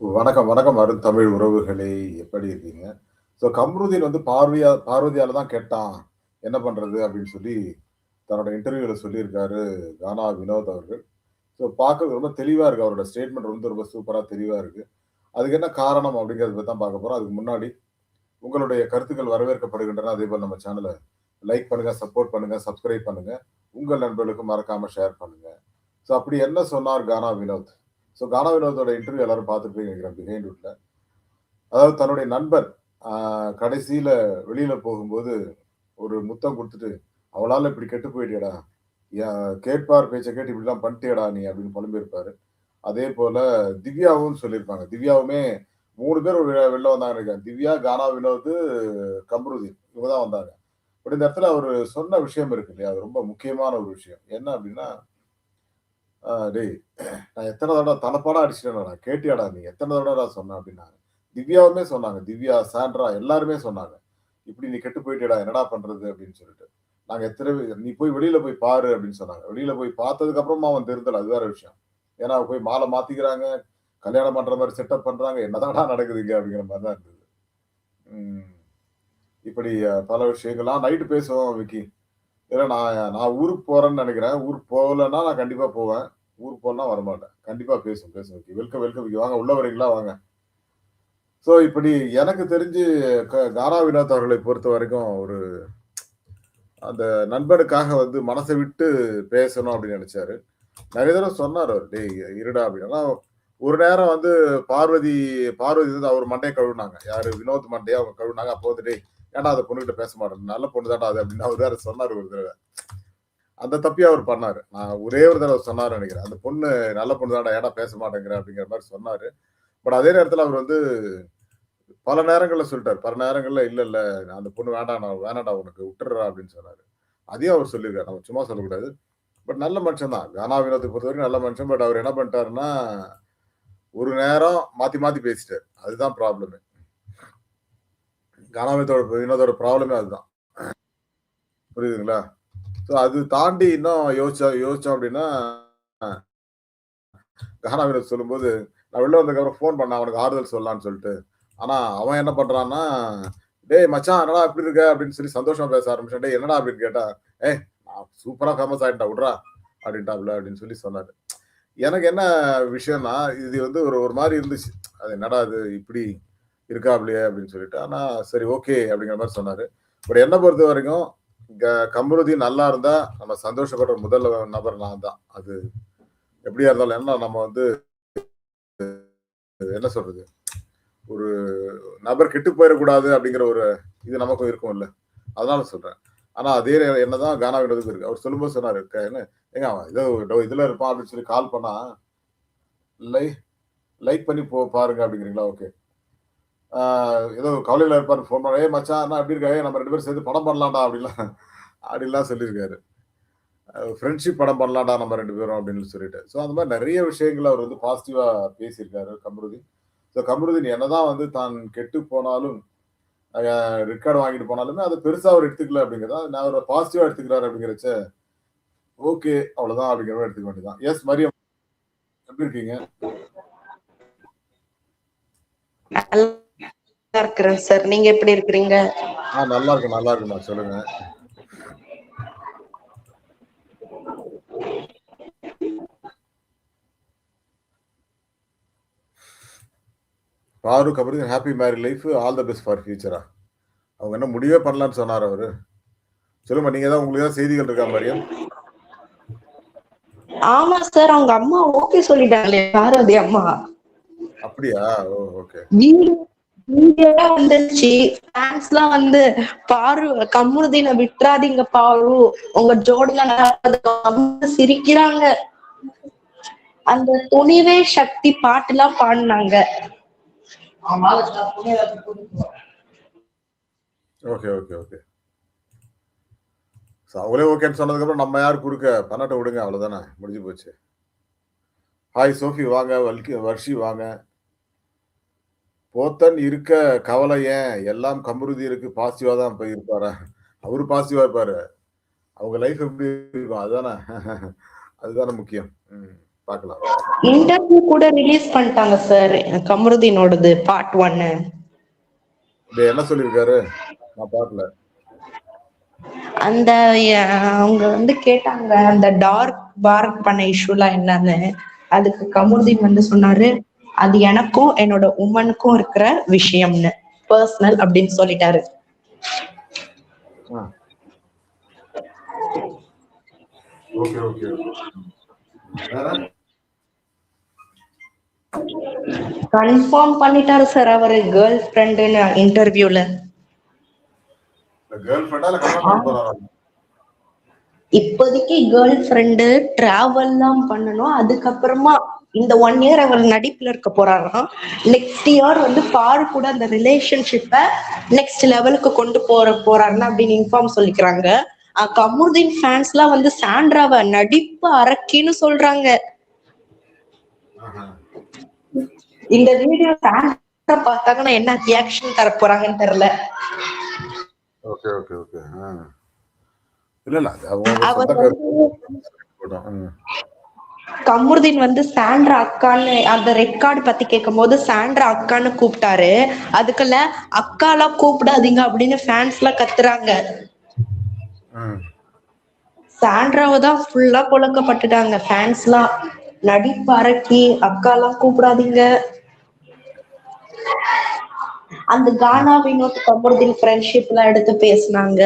வணக்கம், வணக்கம் அருந்தமிழ் உறவுகளே! எப்படி இருக்கீங்க? ஸோ கம்ருதீன் வந்து பார்வையா பார்வதியால் தான் கேட்டான் என்ன பண்ணுறது அப்படின்னு சொல்லி தன்னோட இன்டர்வியூவில் சொல்லியிருக்காரு கானா வினோத் அவர்கள். ஸோ பார்க்கறது ரொம்ப தெளிவாக இருக்குது அவரோட ஸ்டேட்மெண்ட் வந்து ரொம்ப சூப்பராக தெளிவாக இருக்குது அதுக்கு என்ன காரணம் அப்படிங்கிறத பற்றி தான் பார்க்க போகிறோம் அதுக்கு முன்னாடி உங்களுடைய கருத்துக்கள் வரவேற்கப்படுகின்றன. அதே போல் நம்ம சேனலை லைக் பண்ணுங்கள் சப்போர்ட் பண்ணுங்கள் சப்ஸ்கிரைப் பண்ணுங்கள் உங்கள் நண்பர்களுக்கு மறக்காமல் ஷேர் பண்ணுங்கள் ஸோ அப்படி என்ன சொன்னார் கானா வினோத்? ஸோ கானா வினோதோட இன்டர்வியூ எல்லாரும் பார்த்துருப்பீங்க நினைக்கிறேன் பிஹைண்ட் ரூட்டில் அதாவது தன்னுடைய நண்பர் கடைசியில் வெளியில் போகும்போது ஒரு முத்தம் கொடுத்துட்டு அவளால் இப்படி கெட்டு போயிட்டியடா கேட்பார் பேச்சை கேட்டு இப்படிலாம் பண்ணிட்டேடா நீ" அப்படின்னு புலம்பியிருப்பாரு. அதேபோல திவ்யாவும் சொல்லியிருப்பாங்க. திவ்யாவுமே மூணு பேர் வெ வெளில வந்தாங்கன்னு நெனைக்கிறேன். திவ்யா, கானா வினோத், கம்ருதீன் இவங்க தான் வந்தாங்க. பட் இந்த இடத்துல அவர் சொன்ன விஷயம் இருக்கு இல்லையா? அது ரொம்ப முக்கியமான ஒரு விஷயம். என்ன அப்படின்னா, டேய் நான் எத்தனை தடவை தலப்பாடா அடிச்சுட்டேனடா! கேட்டியாடா நீ? எத்தனை தடவைடா சொன்னேன்?" அப்படின்னாங்க. திவ்யாவுமே சொன்னாங்க. திவ்யா, சாண்ட்ரா எல்லாருமே சொன்னாங்க. "இப்படி நீ கெட்டு போயிட்டேடா என்னடா பண்றது?" அப்படின்னு சொல்லிட்டு. நாங்க எத்தனை "நீ போய் வெளியில போய் பாரு" அப்படின்னு சொன்னாங்க. வெளியில போய் பார்த்ததுக்கு அப்புறமா அவன் திருந்தல. அது வேற விஷயம். ஏன்னா போய் மாலை மாத்திக்கிறாங்க. கல்யாணம் பண்ற மாதிரி செட்டப் பண்றாங்க. என்னதாடா நடக்குது இங்க? அப்படிங்கிற மாதிரி தான் இருந்தது. இப்படி பல விஷயங்கள்லாம் நைட்டு பேசுவோம் விக்கி. ஏன்னா நான் நான் ஊருக்கு போறேன்னு நினைக்கிறேன் ஊருக்கு போகலன்னா நான் கண்டிப்பா போவேன். ஊருக்கு போலன்னா வரமாட்டேன். கண்டிப்பா பேசும் பேசும் ஓகே வெல்கம், வெல்கம் விக்கி. வாங்க உள்ள வரீங்களா? வாங்க. ஸோ இப்படி எனக்கு தெரிஞ்சு க காரா வினோத் அவர்களை பொறுத்த வரைக்கும் ஒரு அந்த நண்பனுக்காக வந்து மனசை விட்டு பேசணும் அப்படின்னு நினச்சாரு நிறைய தடவை சொன்னார் அவர் "டேய் இருடா" அப்படின்னு. ஒரு நேரம் வந்து பார்வதி பார்வதி வந்து அவர் மண்டையை கழுவுனாங்க. யாரு? வினோத் மண்டையை அவங்க கழுவுனாங்க. அப்போ வந்து, "டேய் ஏன்டா அந்த பொண்ணுகிட்ட பேச மாட்டேன் நல்ல பொண்ணு தான்டா அது" அப்படின்னு அவர் வேற சொன்னார் ஒரு தடவை அந்த தப்பி அவர் பண்ணாரு. நான் ஒரே ஒரு தடவை சொன்னார் நினைக்கிறேன் "அந்த பொண்ணு நல்ல பொண்ணு தான்டா. ஏன்டா பேச மாட்டேங்கிற?" அப்படிங்கிற மாதிரி சொன்னாரு. பட் அதே நேரத்தில் அவர் வந்து பல நேரங்களில் சொல்லிட்டார் பல நேரங்களில் இல்லை இல்லை அந்த பொண்ணு வேண்டாம்டா வேணாம்டா உனக்கு விட்டுறா அப்படின்னு சொன்னார் அதையும் அவர் சொல்லியிருக்காரு. நம்ம சும்மா சொல்லக்கூடாது. பட் நல்ல மனுஷன் தான். கானா பொறுத்த வரைக்கும் நல்ல மனுஷன். பட் அவர் என்ன பண்ணிட்டாருன்னா, ஒரு நேரம் மாற்றி மாற்றி பேசிட்டார் அதுதான் ப்ராப்ளமே. கானா வினோத்தோட வினோதோட ப்ராப்ளமே அதுதான். புரியுதுங்களா? ஸோ அது தாண்டி இன்னும் யோசிச்சா யோசிச்சோம் அப்படின்னா, கானா வினோத் சொல்லும்போது, நான் வெளில வந்ததுக்கப்புறம் ஃபோன் பண்ணேன் அவனுக்கு ஆறுதல் சொல்லலாம்னு சொல்லிட்டு. ஆனா அவன் என்ன பண்றான்னா, "டேய் மச்சான் என்னடா எப்படி இருக்க?" அப்படின்னு சொல்லி சந்தோஷமா பேச ஆரம்பிச்சேன் டே என்னடா?" அப்படின்னு கேட்டா, "ஏய் நான் சூப்பரா ஃபேமஸ் ஆகிட்டா விட்றா" அப்படின்ட்டாப்ல அப்படின்னு சொல்லி சொன்னாரு. எனக்கு என்ன விஷயம்னா, இது வந்து ஒரு ஒரு மாதிரி இருந்துச்சு. அது என்னடா இது இப்படி இருக்காப்லையே அப்படின்னு சொல்லிட்டு. ஆனால் சரி ஓகே அப்படிங்கிற மாதிரி சொன்னார் பட் என்னை பொறுத்த வரைக்கும் கம்ருதீன் நல்லா இருந்தா நம்ம சந்தோஷப்படுற முதல் நபர் நான் தான். அது எப்படியா இருந்தாலும் என்ன நம்ம வந்து என்ன சொல்றது? ஒரு நபர் கெட்டு போயிடக்கூடாது அப்படிங்கிற ஒரு இது நமக்கும் இருக்கும்ல. அதனால சொல்றேன். ஆனா அதே என்னதான் கானா இருக்கு. அவர் சொல்லும்போது சொன்னாரு, க என்ன "ஏங்க அவன் இதோ இதுல இருப்பான்" அப்படின்னு சொல்லி கால் பண்ணா, லை லைக் பண்ணி போ பாருங்க அப்படிங்கிறீங்களா? ஓகே. ஏதோ கவலையில் இருப்பார் ஃபோன் பண்ண ஏ மச்சான் எப்படி இருக்காங்க நம்ம ரெண்டு பேரும் சேர்ந்து படம் பண்ணலாம்டா" அப்படிலாம் அப்படிலாம் சொல்லியிருக்காரு. ஃப்ரெண்ட்ஷிப் படம் பண்ணலாம்டா நம்ம ரெண்டு பேரும் அப்படின்னு சொல்லிட்டு. ஸோ அந்த மாதிரி நிறைய விஷயங்கள் அவர் வந்து பாசிட்டிவாக பேசியிருக்காரு கமருதீன் ஸோ கம்ருதீன் என்னதான் வந்து தான் கெட்டு போனாலும், ரெக்கார்டு வாங்கிட்டு போனாலுமே அதை பெருசாக அவர் எடுத்துக்கல அப்படிங்கிறத நான் அவரை பாசிட்டிவாக எடுத்துக்கிறாரு அப்படிங்கிறச்ச, ஓகே அவ்வளோதான் அப்படிங்கிற மாதிரி எடுத்துக்க வேண்டியது தான். எஸ் மரியம். எப்படி இருக்கீங்க? நல்லா இருக்கிறேன் சார். நீங்க எப்படி இருக்கிறீங்க? ஆ நல்லா இருக்கேன், நல்லா இருக்கேன்மா. சொல்லுங்க. Paru Kamrudeen happy married life all the best for ஃபியூச்சரா? அவங்க என்ன முடிவே பண்ணலான்னு சொன்னாரா அவரு? சொல்லுங்க நீங்க ஏதாவது உங்களுக்கு ஏதாவது செய்திகள் இருக்கா மரியம்? ஆமா சார். அவங்க அம்மா ஓகே சொல்லிட்டாங்களே பார்வதி அம்மா. அப்படியா? ஓ! ஓகே. வீடியோ வீடியோலாம் வந்துருச்சு. ஃபேன்ஸ்லாம் வந்து "பாரு கம்ருதீன விட்டுறாதீங்க பாரு. உங்க ஜோடில சிரிக்கிறாங்க. அந்த துணிவே சக்தி பாட்டு எல்லாம் பாடினாங்க ஓகே, ஓகே, ஓகே. ஸோ அவங்களே ஓகேன்னு சொன்னதுக்கப்புறம் நம்ம யார் குறுக்க? பண்ணட்டும் விடுங்க அவ்வளோதானே. முடிஞ்சு போச்சு. ஹாய் சோஃபி வாங்க. வல்கி வர்ஷி வாங்க. போத்தன் இருக்க கவலை ஏன்? எல்லாம் கம்ருதீனுக்கு பாசிட்டிவா தான் போய் இருப்பாரா? அவரு பாசிட்டிவா இருப்பாரு. அவங்க லைஃப் எப்படி இருக்கும்? அதுதானே அதுதானே முக்கியம். ம். பார்க்கலாம் இன்டர்வியூ கூட ரிலீஸ் பண்ணிட்டாங்க சார் கமருதீனோடது பார்ட் ஒன்னு இது என்ன சொல்லியிருக்காரு நான் பார்க்கல அந்த அவங்க வந்து கேட்டாங்க அந்த டார்க் பார்க் பண்ண இஷ்யூலாம் என்னன்னு அதுக்கு கமருதீன் வந்து சொன்னாரு அது எனக்கும் என்னோட உமனுக்கும் இருக்கிற விஷயம்னு. பர்சனல் அப்படின்னு சொல்லிட்டாரு. கன்ஃபார்ம் பண்ணிட்டாரு சார் அவரு கேர்ள் ஃப்ரெண்டுன்னு இன்டர்வியூல இப்போதைக்கு கேர்ள் ஃப்ரெண்டு டிராவல்லாம் பண்ணணும். அதுக்கப்புறமா இந்த ஒன் இயர் அவர் நடிப்புல இருக்க போறாராம். நெக்ஸ்ட் இயர் வந்து பாரு கூட அந்த ரிலேஷன்ஷிப்பை நெக்ஸ்ட் லெவலுக்கு கொண்டு போற போறாருன்னு அப்படின்னு இன்ஃபார்ம் சொல்லிக்கிறாங்க. அஹ் கமுதீன் ஃபேன்ஸ் எல்லாம் வந்து சாண்ட்ராவை நடிப்பு அரக்கின்னு சொல்றாங்க. இந்த வீடியோ சாண்ட்ரா பார்த்தாங்கன்னா என்ன ரியாக்ஷன் தர போறாங்கன்னு தெரியல ஓகே ஓகே ஓகே. இல்ல இல்ல கமருதீன் வந்து சாண்ட்ரா அக்கான்னு அந்த ரெக்கார்டு பத்தி கேட்கும்போது சாண்ட்ரா அக்கான்னு கூப்பிட்டாரு அதுக்குள்ள அக்காலாம் கூப்பிடாதீங்க அப்படின்னு ஃபேன்ஸ் எல்லாம் கத்துறாங்க. சாண்ட்ராவை தான் ஃபுல்லா புழக்கப்பட்டுட்டாங்க ஃபேன்ஸ் எல்லாம் நடிப்பு அரக்கி அக்காலாம் கூப்பிடாதீங்க அந்த கானா வினோத் கமருதீன் ஃப்ரெண்ட்ஷிப் எல்லாம் எடுத்து பேசினாங்க.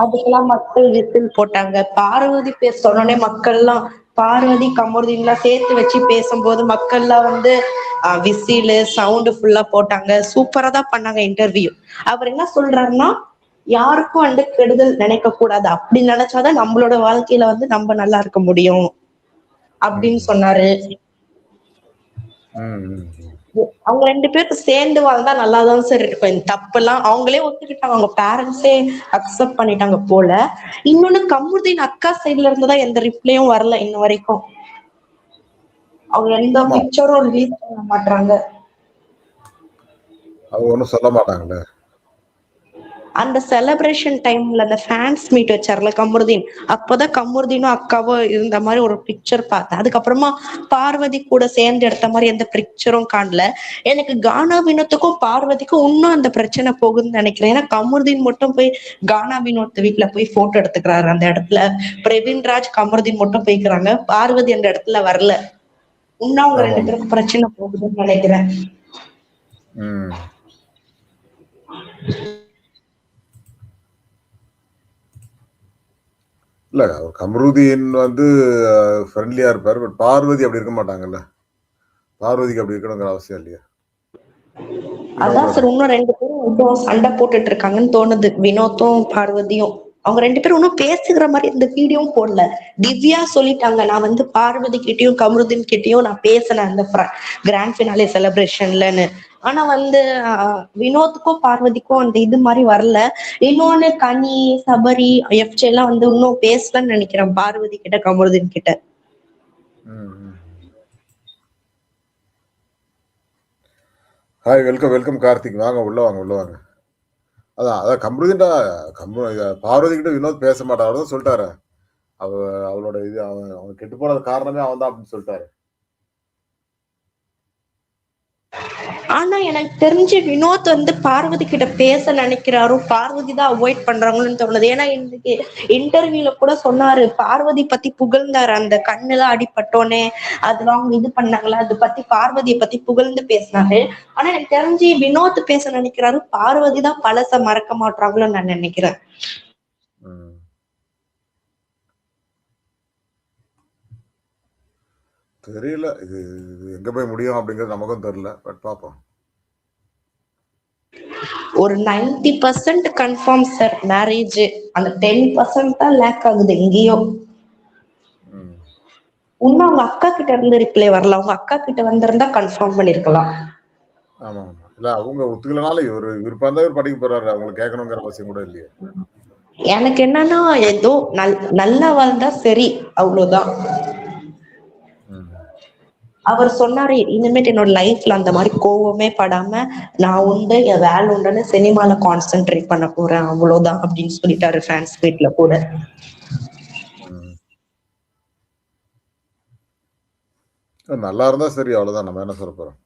அதுக்கெல்லாம் மக்கள் விசில் போட்டாங்க. பார்வதி பேர் சொன்னோடனே மக்கள்லாம் பார்வதி கமருதீன்லாம் சேர்த்து வச்சு பேசும்போது மக்கள்லாம் வந்து விசிலு சவுண்டு ஃபுல்லா போட்டாங்க. சூப்பரா தான் பண்ணாங்க இன்டர்வியூ அவர் என்ன சொல்றாருன்னா யாருக்கும் வந்து கெடுதல் நினைக்க கூடாது. அப்படி நினைச்சாதான் நம்மளோட வாழ்க்கையில வந்து நம்ம நல்லா இருக்க முடியும். அப்படின்னு சொன்னாரு. அவங்க ரெண்டு பேரும் சேர்ந்து வாழ்ந்தா நல்லாதான் சார் இருக்கும். இந்த தப்பெல்லாம் அவங்களே ஒத்துக்கிட்டாங்க. அவங்க பேரண்ட்ஸே அக்செப்ட் பண்ணிட்டாங்க போல. இன்னொன்னு கமுருதீன் அக்கா சைடுல இருந்துதான் எந்த ரிப்ளையும் வரல இன்ன வரைக்கும். அவங்க எந்த. பிக்சரும் ரிலீஸ் பண்ண மாட்டாங்க அவங்க ஒண்ணும் சொல்ல மாட்டாங்களே. அந்த செலிப்ரேஷன் டைம்ல அந்த ஃபேன்ஸ் மீட் வச்சார்ல கமருதீன். அப்பதான் கமருதீனும் அக்காவும் இருந்த மாதிரி ஒரு பிக்சர் பார்த்தேன். அதுக்கப்புறமா பார்வதி கூட சேர்ந்து எடுத்த மாதிரி எந்த பிக்சரும் காணல. எனக்கு கானா வினோத்துக்கும் பார்வதிக்கும் இன்னும் அந்த பிரச்சனை போகுதுன்னு நினைக்கிறேன். ஏன்னா கமருதீன் மட்டும் போய் கானா வினோத் வீட்டுல போய் போட்டோ எடுத்துக்கிறாரு அந்த இடத்துல. பிரவீன் ராஜ் கமருதீன் மட்டும் போய்க்கிறாங்க. பார்வதி அந்த இடத்துல வரல. இன்னும் அவங்க ரெண்டு. பேருக்கும் பிரச்சனை போகுதுன்னு நினைக்கிறேன். இல்ல அவர் கமருதீன் வந்து ஃப்ரெண்ட்லியா இருப்பார் பட் பார்வதி அப்படி இருக்க மாட்டாங்கல்ல. பார்வதிக்கு அப்படி இருக்கணுங்கிற அவசியம் இல்லையா. அதான் சார் இன்னும் ரெண்டு பேரும் சண்டை போட்டுட்டு இருக்காங்கன்னு தோணுது. வினோத்தும் பார்வதியும். அவங்க ரெண்டு பேரும் இன்னும் பேசுகிற மாதிரி இந்த வீடியோவும் போடல. திவ்யா சொல்லிட்டாங்க நான் வந்து பார்வதி கிட்டயும் கமருதின் கிட்டயும் நான் பேசினேன் அந்த கிராண்ட் ஃபினாலே செலிப்ரேஷன்லன்னு ஆனா வந்து வினோத்துக்கும் பார்வதிக்கும் அந்த இது மாதிரி வரல. இன்னொன்னு கனி சபரி எஃப்ஜே எல்லாம் வந்து இன்னும் பேசலன்னு நினைக்கிறேன் பார்வதி கிட்ட கமருதின் கிட்ட. Hi welcome welcome Karthik. வாங்க உள்ள வாங்க உள்ள வாங்க. அதான் அதான் கம்ருதின்டா கம்பு பார்வதி கிட்ட வினோத் பேச மாட்டாரு தான் சொல்லிட்டாரு. அவ அவளோட இது அவன் அவன் கெட்டு போனது காரணமே அவன் தான் அப்படின்னு சொல்லிட்டாரு. ஆனா எனக்கு தெரிஞ்சு வினோத் வந்து பார்வதி கிட்ட பேச நினைக்கிறாரோ. பார்வதி தான் அவாய்ட் பண்றாங்களோன்னு தோணுது. ஏன்னா இன்னைக்கு இன்டர்வியூல கூட சொன்னாரு பார்வதி பத்தி புகழ்ந்தாரு. அந்த கண்ணுலாம் அடிபட்டோனே அதெல்லாம் அவங்க இது பண்ணாங்களா? அது பத்தி பார்வதியை பத்தி புகழ்ந்து பேசினாரு. ஆனா எனக்கு தெரிஞ்சு வினோத் பேச நினைக்கிறாரு. பார்வதி தான் பழச மறக்க மாட்டாங்களோன்னு நான் நினைக்கிறேன். தெரியல. இது இது எங்க போய் முடியும் அப்படிங்கிறது நமக்கும் தெரியல. பட் பார்ப்போம். ஒரு ninety percent confirm sir marriage அந்த டென் பர்சன்ட் தான் லேக் ஆகுது எங்கேயோ. இன்னும் அவங்க அக்கா கிட்ட இருந்து ரிப்ளை வரல. அவங்க அக்கா கிட்ட வந்திருந்தா கன்ஃபார்ம் பண்ணிருக்கலாம். ஆமா ஆமா இல்ல அவங்க ஒத்துக்கலனால இவர் விருப்பம் தான் இவர் படிக்க போறாரு. அவங்களுக்கு கேட்கணுங்கிற அவசியம் கூட இல்லையே. எனக்கு என்னன்னா ஏதோ நல் நல்லா வாழ்ந்தா சரி அவ்வளவுதான். அவர் சொன்னாரு இனிமேட்டு என்னோட லைஃப்ல அந்த மாதிரி கோவமே படாம நான் உண்டு என் வேலை உண்டுன்னு சினிமால கான்சென்ட்ரேட் பண்ண போறேன் அவ்வளவுதான் அப்படின்னு சொல்லிட்டாரு ஃபேன்ஸ் வீட்ல கூட. நல்லா இருந்தா சரி அவ்வளவுதான். நம்ம என்ன சொல்ல போறோம்?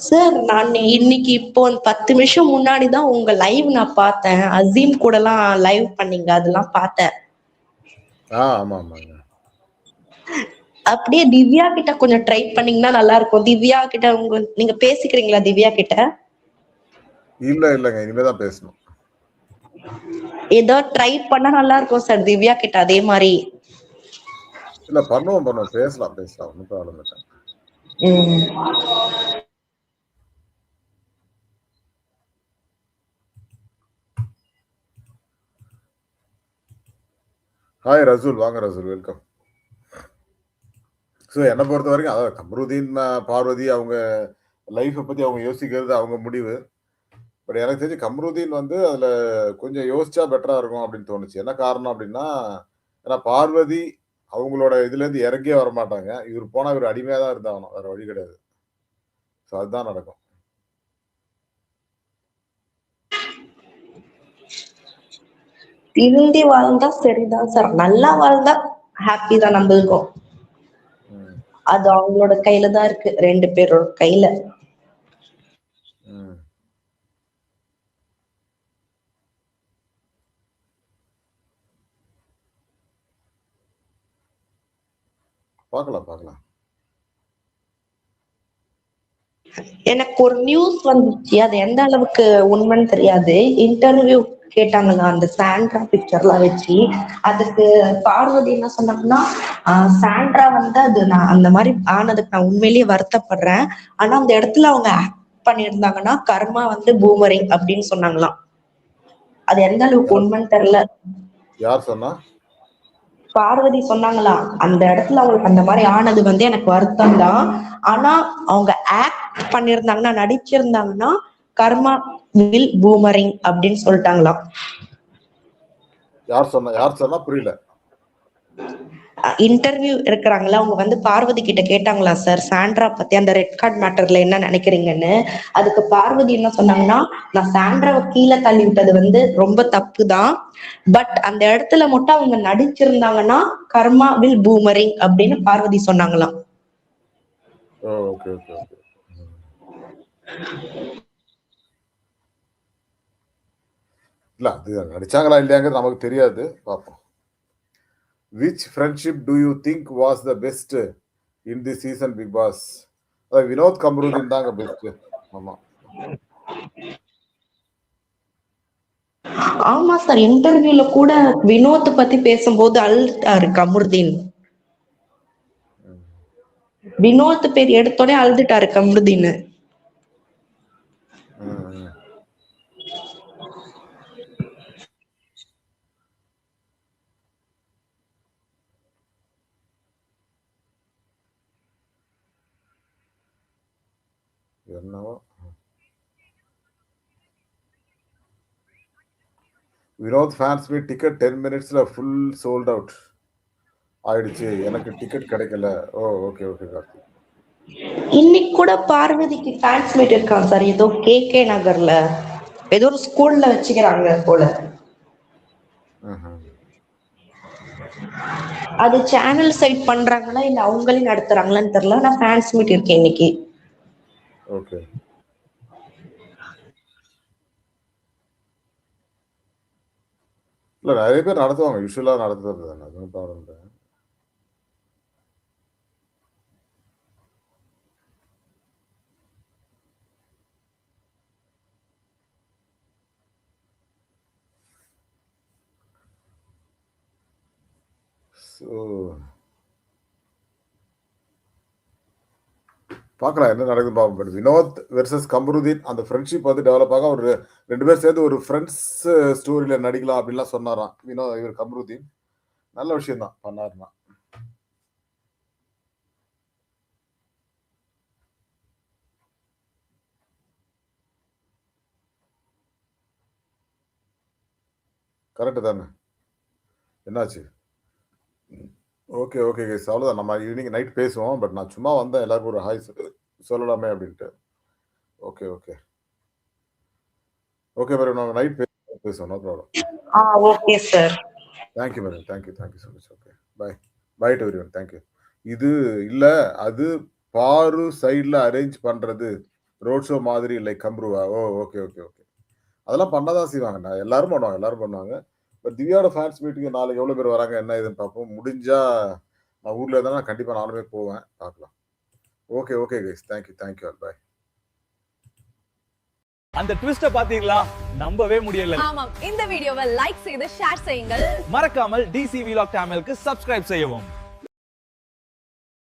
சார் நான் இன்னைக்கு இப்போ பத்து நிமிஷம் முன்னாடி தான் உங்க லைவ் நான் பார்த்தேன். அசீம் கூடலாம் லைவ் பண்ணீங்க அதெல்லாம் பார்த்தேன். அப்படியே திவ்யா கிட்ட கொஞ்சம் ட்ரை பண்ணீங்கன்னா நல்லா இருக்கும் திவ்யா கிட்ட உங்க நீங்க பேசிக்கிறீங்களா திவ்யா கிட்ட? இல்ல இல்லங்க. இனிமேதான் பேசணும். ஏதோ ட்ரை பண்ணா நல்லா இருக்கும் சார் திவ்யா கிட்ட அதே மாதிரி இல்ல பண்ணுவோம் பண்ணுவோம். பேசலாம் பேசலாம். ஒன்றும் ப்ராப்ளம் இல்லை ஹாய் ரசூல் வாங்க ரசூல் வெல்கம் ஸோ என்னை பொறுத்த வரைக்கும் அதாவது கமருதீன் பார்வதி அவங்க லைஃப்பை பற்றி அவங்க யோசிக்கிறது அவங்க முடிவு. பட் எனக்கு தெரிஞ்சு கமருதீன் வந்து அதில் கொஞ்சம் யோசிச்சா பெட்டராக இருக்கும் அப்படின்னு தோணுச்சு. என்ன காரணம் அப்படின்னா ஏன்னா பார்வதி அவங்களோட இதுலேருந்து இறங்கியே வர மாட்டாங்க இவர் போனால் இவர் அடிமையாக தான் இருந்தாகணும். வேறு வழி கிடையாது. ஸோ அதுதான் நடக்கும். திருந்தி வாழ்ந்தா சரிதான் சார். நல்லா வாழ்ந்தா ஹாப்பி தான் நம்மளுக்கும். அது அவங்களோட கையில தான் இருக்கு. ரெண்டு பேரோட கையில. பார்க்கலாம் பார்க்கலாம். எனக்கு ஒரு நியூஸ் வந்துச்சு. அது எந்த அளவுக்கு உண்மைன்னு தெரியாது. இன்டர்வியூ கேட்டாங்களா அந்த சாண்ட்ரா பிக்சர்லாம் வச்சு. அதுக்கு பார்வதி என்ன சொன்னாங்கன்னா சாண்ட்ரா வந்து அது நான் அந்த மாதிரி ஆனதுக்கு நான் உண்மையிலேயே வருத்தப்படுறேன். ஆனா அந்த இடத்துல அவங்க ஆக்ட் பண்ணியிருந்தாங்கன்னா கர்மா வந்து பூமரிங் அப்படின்னு சொன்னாங்களாம். அது எந்த அளவுக்கு உண்மைன்னு தெரியல. யார் சொன்னா? பார்வதி சொன்னாங்களா அந்த இடத்துல அவங்களுக்கு அந்த மாதிரி ஆனது வந்து எனக்கு வருத்தம் தான் ஆனா அவங்க ஆக்ட் பண்ணிருந்தாங்கன்னா நடிச்சிருந்தாங்கன்னா கர்மா வில் பூமரிங் அப்படின்னு சொல்லிட்டாங்களாம். யார் சொன்னா யார் சொன்னா புரியல. இன்டர்வியூ இருக்கிறாங்களா? அவங்க வந்து பார்வதி கிட்ட கேட்டாங்களா சார் சாண்ட்ரா பத்தி அந்த ரெட் கார்ட் மேட்டர்ல என்ன நினைக்கிறீங்கன்னு? அதுக்கு பார்வதி என்ன சொன்னாங்கன்னா நான் சாண்ட்ராவை கீழே தள்ளி விட்டது வந்து ரொம்ப தப்பு தான் பட் அந்த இடத்துல மட்டும் அவங்க நடிச்சிருந்தாங்கன்னா கர்மா வில் பூமரிங் அப்படின்னு பார்வதி சொன்னாங்களாம் ஓ ஓகே ஓகே ஓகே இல்ல அது நடிச்சாங்களா இல்லையாங்கிறது நமக்கு தெரியாது. பார்ப்போம் which friendship do you think was the best in the season Big Boss அதாவது வினோத் கம்ருதீன் தாங்க பெஸ்ட் ஆமா. ஆமா சார் இன்டர்வியூல கூட வினோத் பத்தி பேசும்போது அழுட்டாரு கமருதீன். வினோத் பேர் எடுத்தோடனே அழுதுட்டாரு கமருதீன். என்னவோ Vinoth fans meet ticket ten மினிட்ஸ்ல ஃபுல் சோல்ட் அவுட் ஆயிடுச்சு. எனக்கு டிக்கெட் கிடைக்கல. Oh okay okay Karthik. இன்னைக்கு கூட பார்வதிக்கு ஃபேன்ஸ் மீட் இருக்கான் சார். ஏதோ கே கே நகர்ல. ஏதோ ஒரு ஸ்கூல்ல வச்சுக்கிறாங்க போல. அது சேனல் சைட் பண்றாங்களா? இல்ல அவங்களே நடத்துறாங்களான்னு தெரியல. நான் ஃபேன்ஸ் மீட் இருக்கேன் இன்னைக்கு. ஓகே இல்ல நிறைய பேர் நடத்துவாங்க. யூஸ்வலா நடத்துறது தானே. அதுவும் ப்ராப்ளம் இல்லை. ஸோ பார்க்கலாம் என்ன நடக்குது பார்ப்போம். பட் வினோத் வெர்சஸ் கம்ருதீன் அந்த ஃப்ரெண்ட்ஷிப் வந்து டெவலப் ஆக ஒரு ரெண்டு பேர் சேர்ந்து ஒரு ஃப்ரெண்ட்ஸ் ஸ்டோரியில் நடிக்கலாம் அப்படின்லாம் சொன்னாராம். வினோத் இவர் கம்ருதீன் நல்ல விஷயம் தான் பண்ணாருன்னா. கரெக்டு தானே? என்னாச்சு? ஓகே ஓகே கைஸ் அவ்வளோதான் நம்ம ஈவினிங் நைட் பேசுவோம். பட் நான் சும்மா வந்தேன். எல்லாருக்கும் ஒரு ஹாய் சொல்லலாமே அப்படின்ட்டு. ஓகே ஓகே ஓகே மேடம் நம்ம நைட் பேசுவோம். No problem ah okay sir thank you madam thank you thank you so much okay bye bye to everyone thank you இது இல்ல அது பாரு சைடுல அரேஞ்ச் பண்றது. ரோட் ஷோ மாதிரி லைக் கம்ருவா? ஓ ஓகே ஓகே ஓகே அதெல்லாம் பண்ணதான் செய்வாங்கண்ணா எல்லாரும் பண்ணுவாங்க. எல்லாரும் பண்ணுவாங்க. பட் திவ்யாவோட ஃபேன்ஸ் மீட்டிங் நாளைக்கு எவ்வளவு பேர் வராங்க என்ன இதுன்னு பார்ப்போம். முடிஞ்சா நான் ஊர்ல இருந்தா கண்டிப்பா நானுமே போவேன். பார்க்கலாம். Okay okay guys thank you thank you all bye அந்த ட்விஸ்ட பாத்தீங்களா நம்பவே முடியல. ஆமாம். இந்த வீடியோவை லைக் செய்து ஷேர் செய்யுங்கள். மறக்காமல் டிசி விலாக் சேனலுக்கு சப்ஸ்கிரைப் செய்யவும்.